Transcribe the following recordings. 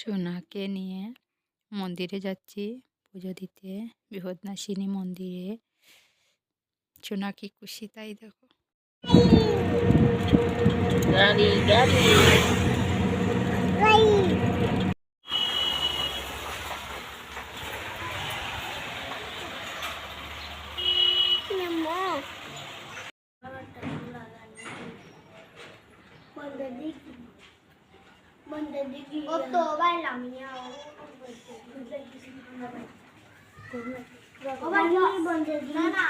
সোনাকে নিয়ে মন্দিরে যাচ্ছি। পুজো দিতে বৃহৎনাশিনী মন্দিরে। সোনা কি খুশি তাই দেখো। গাড়ি গাড়ি Otto, vai la mia. Oh, vai la mia.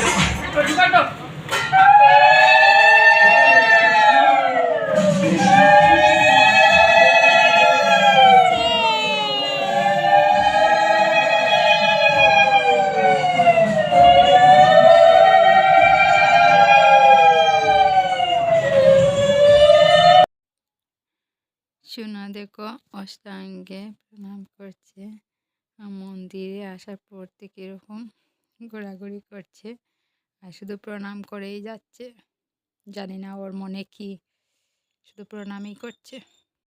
সোনা দেখো অষ্টাঙ্গে প্রণাম করছে। মন্দিরে আসার পর থেকে এরকম ঘোরাঘুরি করছে আর শুধু প্রণাম করেই যাচ্ছে। জানি না ওর মনে কি শুধু প্রণামই করছে।